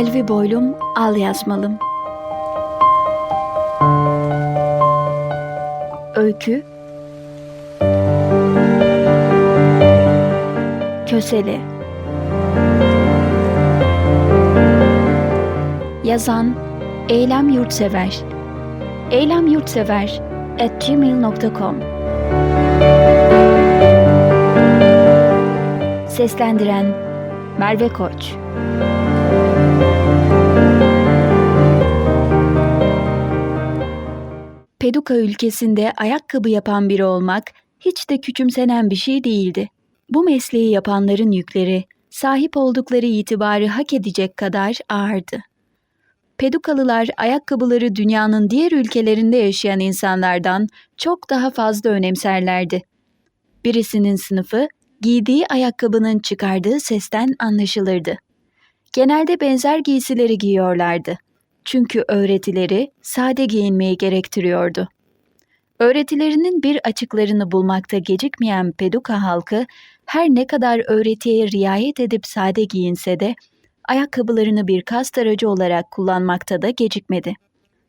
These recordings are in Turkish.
Selvi Boylum Al Yazmalım. Öykü. Kösele Yazan Eylem Yurtsever. Eylem Yurtsever at gmail.com Seslendiren Merve Koç Peduka ülkesinde ayakkabı yapan biri olmak hiç de küçümsenen bir şey değildi. Bu mesleği yapanların yükleri, sahip oldukları itibarı hak edecek kadar ağırdı. Pedukalılar ayakkabıları dünyanın diğer ülkelerinde yaşayan insanlardan çok daha fazla önemserlerdi. Birisinin sınıfı giydiği ayakkabının çıkardığı sesten anlaşılırdı. Genelde benzer giysileri giyiyorlardı. Çünkü öğretileri sade giyinmeyi gerektiriyordu. Öğretilerinin bir açıklarını bulmakta gecikmeyen Peduka halkı her ne kadar öğretiye riayet edip sade giyinse de ayakkabılarını bir kast aracı olarak kullanmakta da gecikmedi.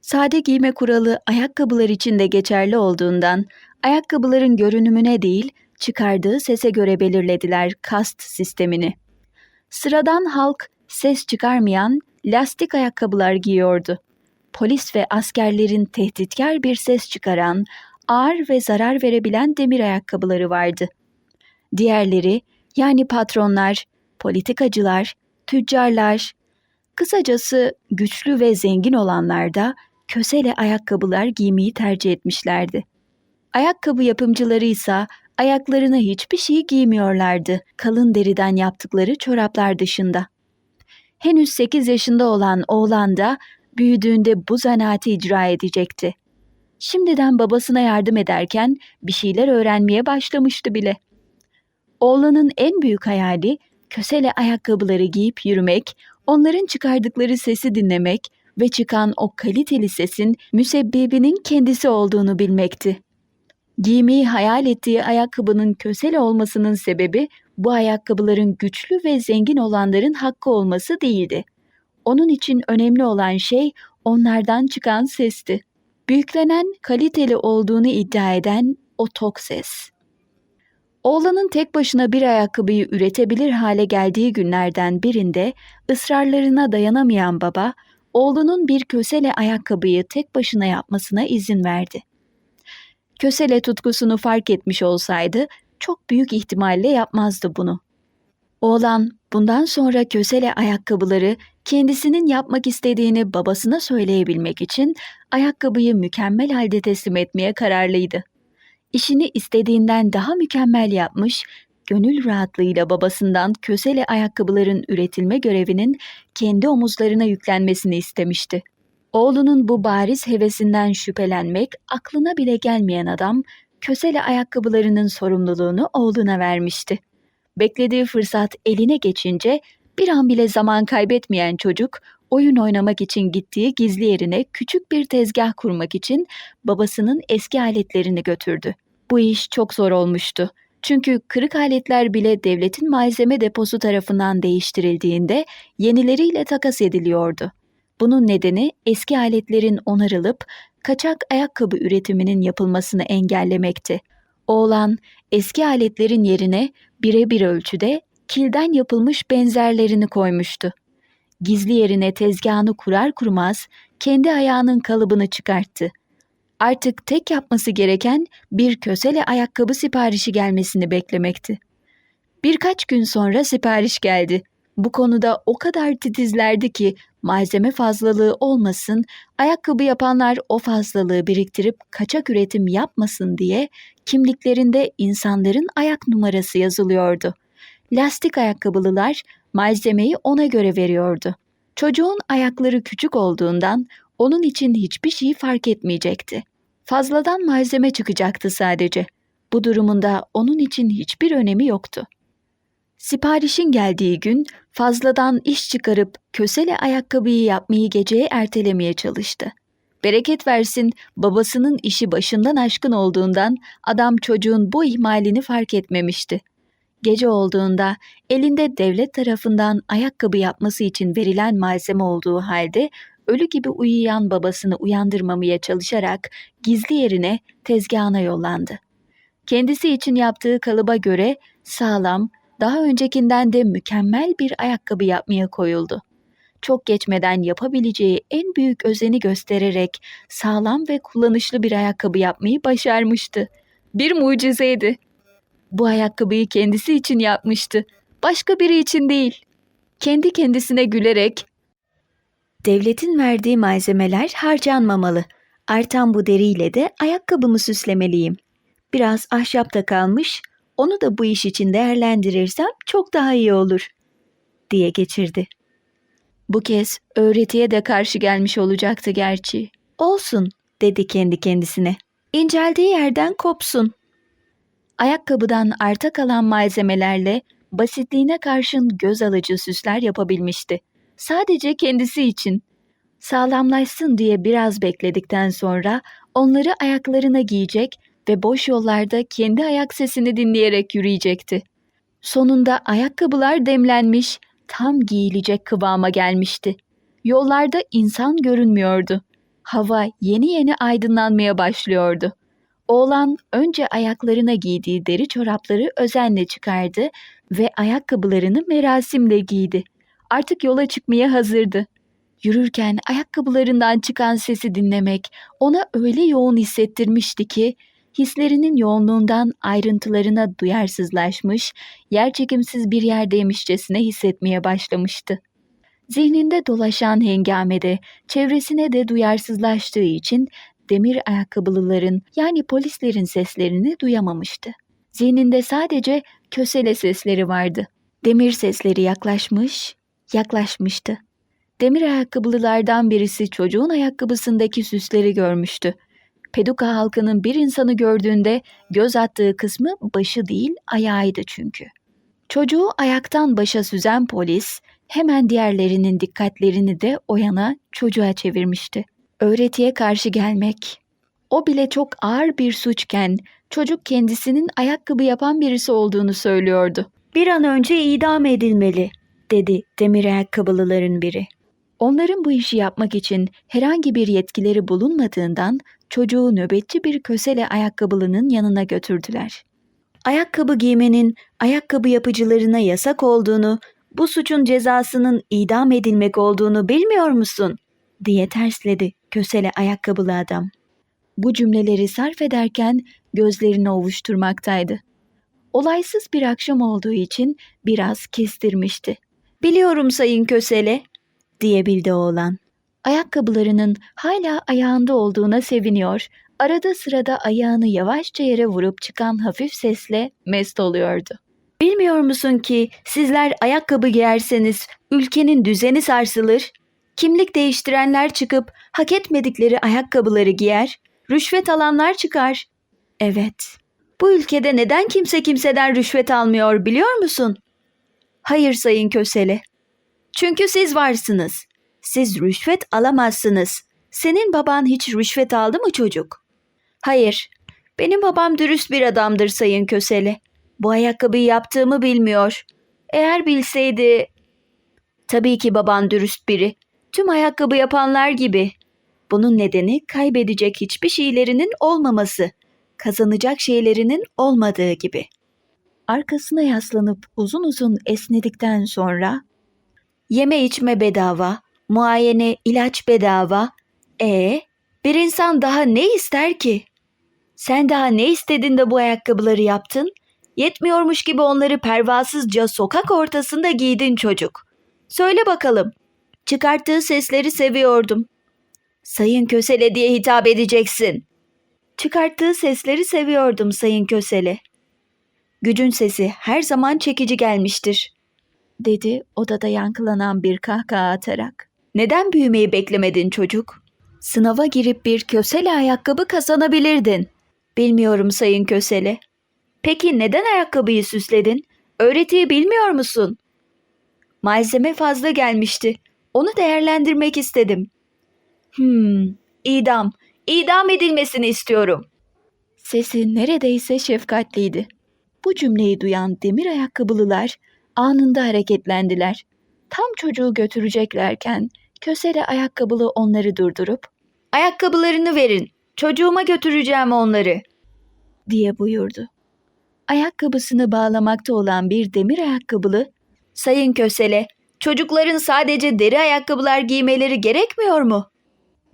Sade giyme kuralı ayakkabılar için de geçerli olduğundan ayakkabıların görünümüne değil çıkardığı sese göre belirlediler kast sistemini. Sıradan halk ses çıkarmayan lastik ayakkabılar giyiyordu. Polis ve askerlerin tehditkar bir ses çıkaran, ağır ve zarar verebilen demir ayakkabıları vardı. Diğerleri yani patronlar, politikacılar, tüccarlar, kısacası güçlü ve zengin olanlar da kösele ayakkabılar giymeyi tercih etmişlerdi. Ayakkabı yapımcıları ise ayaklarına hiçbir şey giymiyorlardı kalın deriden yaptıkları çoraplar dışında. Henüz 8 yaşında olan oğlan da büyüdüğünde bu zanaati icra edecekti. Şimdiden babasına yardım ederken bir şeyler öğrenmeye başlamıştı bile. Oğlanın en büyük hayali kösele ayakkabıları giyip yürümek, onların çıkardıkları sesi dinlemek ve çıkan o kaliteli sesin müsebbibinin kendisi olduğunu bilmekti. Giymeyi hayal ettiği ayakkabının kösele olmasının sebebi bu ayakkabıların güçlü ve zengin olanların hakkı olması değildi. Onun için önemli olan şey onlardan çıkan sesti. Büyüklenen, kaliteli olduğunu iddia eden o tok ses. Oğlanın tek başına bir ayakkabıyı üretebilir hale geldiği günlerden birinde ısrarlarına dayanamayan baba, oğlunun bir kösele ayakkabıyı tek başına yapmasına izin verdi. Kösele tutkusunu fark etmiş olsaydı çok büyük ihtimalle yapmazdı bunu. Oğlan bundan sonra kösele ayakkabıları kendisinin yapmak istediğini babasına söyleyebilmek için ayakkabıyı mükemmel halde teslim etmeye kararlıydı. İşini istediğinden daha mükemmel yapmış, gönül rahatlığıyla babasından kösele ayakkabıların üretilme görevinin kendi omuzlarına yüklenmesini istemişti. Oğlunun bu bariz hevesinden şüphelenmek aklına bile gelmeyen adam kösele ayakkabılarının sorumluluğunu oğluna vermişti. Beklediği fırsat eline geçince bir an bile zaman kaybetmeyen çocuk oyun oynamak için gittiği gizli yerine küçük bir tezgah kurmak için babasının eski aletlerini götürdü. Bu iş çok zor olmuştu. Çünkü kırık aletler bile devletin malzeme deposu tarafından değiştirildiğinde yenileriyle takas ediliyordu. Bunun nedeni eski aletlerin onarılıp kaçak ayakkabı üretiminin yapılmasını engellemekti. Oğlan eski aletlerin yerine birebir ölçüde kilden yapılmış benzerlerini koymuştu. Gizli yerine tezgahını kurar kurmaz kendi ayağının kalıbını çıkarttı. Artık tek yapması gereken bir kösele ayakkabı siparişi gelmesini beklemekti. Birkaç gün sonra sipariş geldi. Bu konuda o kadar titizlerdi ki malzeme fazlalığı olmasın, ayakkabı yapanlar o fazlalığı biriktirip kaçak üretim yapmasın diye kimliklerinde insanların ayak numarası yazılıyordu. Lastik ayakkabılılar malzemeyi ona göre veriyordu. Çocuğun ayakları küçük olduğundan onun için hiçbir şey fark etmeyecekti. Fazladan malzeme çıkacaktı sadece. Bu durumunda onun için hiçbir önemi yoktu. Siparişin geldiği gün fazladan iş çıkarıp kösele ayakkabıyı yapmayı geceye ertelemeye çalıştı. Bereket versin babasının işi başından aşkın olduğundan adam çocuğun bu ihmalini fark etmemişti. Gece olduğunda elinde devlet tarafından ayakkabı yapması için verilen malzeme olduğu halde ölü gibi uyuyan babasını uyandırmamaya çalışarak gizli yerine tezgahına yollandı. Kendisi için yaptığı kalıba göre sağlam, daha öncekinden de mükemmel bir ayakkabı yapmaya koyuldu. Çok geçmeden yapabileceği en büyük özeni göstererek sağlam ve kullanışlı bir ayakkabı yapmayı başarmıştı. Bir mucizeydi. Bu ayakkabıyı kendisi için yapmıştı. Başka biri için değil. Kendi kendisine gülerek Devletin verdiği malzemeler harcanmamalı. Artan bu deriyle de ayakkabımı süslemeliyim. Biraz ahşap da kalmış, onu da bu iş için değerlendirirsem çok daha iyi olur, diye geçirdi. Bu kez öğretiye de karşı gelmiş olacaktı gerçi. Olsun, dedi kendi kendisine. İnceldiği yerden kopsun. Ayakkabıdan arta kalan malzemelerle basitliğine karşın göz alıcı süsler yapabilmişti. Sadece kendisi için. Sağlamlaşsın diye biraz bekledikten sonra onları ayaklarına giyecek ve boş yollarda kendi ayak sesini dinleyerek yürüyecekti. Sonunda ayakkabılar demlenmiş, tam giyilecek kıvama gelmişti. Yollarda insan görünmüyordu. Hava yeni yeni aydınlanmaya başlıyordu. Oğlan önce ayaklarına giydiği deri çorapları özenle çıkardı ve ayakkabılarını merasimle giydi. Artık yola çıkmaya hazırdı. Yürürken ayakkabılarından çıkan sesi dinlemek ona öyle yoğun hissettirmişti ki hislerinin yoğunluğundan ayrıntılarına duyarsızlaşmış, yerçekimsiz bir yerdeymişçesine hissetmeye başlamıştı. Zihninde dolaşan hengamede çevresine de duyarsızlaştığı için demir ayakkabılıların yani polislerin seslerini duyamamıştı. Zihninde sadece kösele sesleri vardı. Demir sesleri yaklaşmış, yaklaşmıştı. Demir ayakkabılılardan birisi çocuğun ayakkabısındaki süsleri görmüştü. Peduka halkının bir insanı gördüğünde göz attığı kısmı başı değil ayağıydı çünkü. Çocuğu ayaktan başa süzen polis hemen diğerlerinin dikkatlerini de o yana çocuğa çevirmişti. Öğretiye karşı gelmek. O bile çok ağır bir suçken çocuk kendisinin ayakkabı yapan birisi olduğunu söylüyordu. Bir an önce idam edilmeli, dedi demir ayakkabılıların biri. Onların bu işi yapmak için herhangi bir yetkileri bulunmadığından çocuğu nöbetçi bir kösele ayakkabılının yanına götürdüler. Ayakkabı giymenin ayakkabı yapıcılarına yasak olduğunu, bu suçun cezasının idam edilmek olduğunu bilmiyor musun? diye tersledi kösele ayakkabılı adam. Bu cümleleri sarf ederken gözlerini ovuşturmaktaydı. Olaysız bir akşam olduğu için biraz kestirmişti. Biliyorum sayın kösele, diyebildi oğlan. Ayakkabılarının hala ayağında olduğuna seviniyor, arada sırada ayağını yavaşça yere vurup çıkan hafif sesle mest oluyordu. Bilmiyor musun ki sizler ayakkabı giyerseniz ülkenin düzeni sarsılır? Kimlik değiştirenler çıkıp hak etmedikleri ayakkabıları giyer, rüşvet alanlar çıkar. Evet. Bu ülkede neden kimse kimseden rüşvet almıyor biliyor musun? Hayır sayın Kösele. Çünkü siz varsınız. Siz rüşvet alamazsınız. Senin baban hiç rüşvet aldı mı çocuk? Hayır. Benim babam dürüst bir adamdır sayın Kösele. Bu ayakkabıyı yaptığımı bilmiyor. Eğer bilseydi... Tabii ki baban dürüst biri. Tüm ayakkabı yapanlar gibi. Bunun nedeni kaybedecek hiçbir şeylerinin olmaması, kazanacak şeylerinin olmadığı gibi. Arkasına yaslanıp uzun uzun esnedikten sonra yeme içme bedava, muayene ilaç bedava. E bir insan daha ne ister ki? Sen daha ne istedin de bu ayakkabıları yaptın? Yetmiyormuş gibi onları pervasızca sokak ortasında giydin çocuk. Söyle bakalım. Çıkarttığı sesleri seviyordum. Sayın Kösele diye hitap edeceksin. Çıkarttığı sesleri seviyordum Sayın Kösele. Gücün sesi her zaman çekici gelmiştir, dedi odada yankılanan bir kahkaha atarak. Neden büyümeyi beklemedin çocuk? Sınava girip bir kösele ayakkabı kazanabilirdin. Bilmiyorum Sayın Kösele. Peki neden ayakkabıyı süsledin? Öğretiyi bilmiyor musun? Malzeme fazla gelmişti. Onu değerlendirmek istedim. Hmm, idam. İdam edilmesini istiyorum. Sesi neredeyse şefkatliydi. Bu cümleyi duyan demir ayakkabılılar anında hareketlendiler. Tam çocuğu götüreceklerken kösele ayakkabılı onları durdurup ''Ayakkabılarını verin, çocuğuma götüreceğim onları.'' diye buyurdu. Ayakkabısını bağlamakta olan bir demir ayakkabılı ''Sayın kösele, çocukların sadece deri ayakkabılar giymeleri gerekmiyor mu?''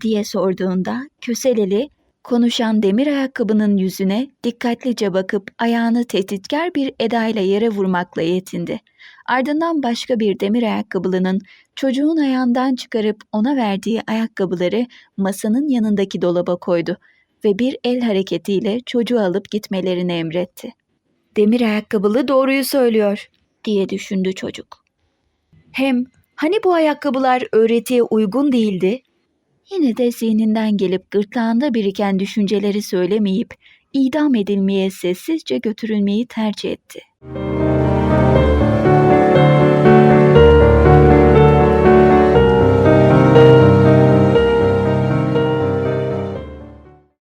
diye sorduğunda köseleli konuşan demir ayakkabının yüzüne dikkatlice bakıp ayağını tehditkar bir edayla yere vurmakla yetindi. Ardından başka bir demir ayakkabılının çocuğun ayağından çıkarıp ona verdiği ayakkabıları masanın yanındaki dolaba koydu ve bir el hareketiyle çocuğu alıp gitmelerini emretti. Demir ayakkabılı doğruyu söylüyor diye düşündü çocuk. Hem hani bu ayakkabılar öğretiye uygun değildi? Yine de zihninden gelip gırtlağında biriken düşünceleri söylemeyip idam edilmeye sessizce götürülmeyi tercih etti.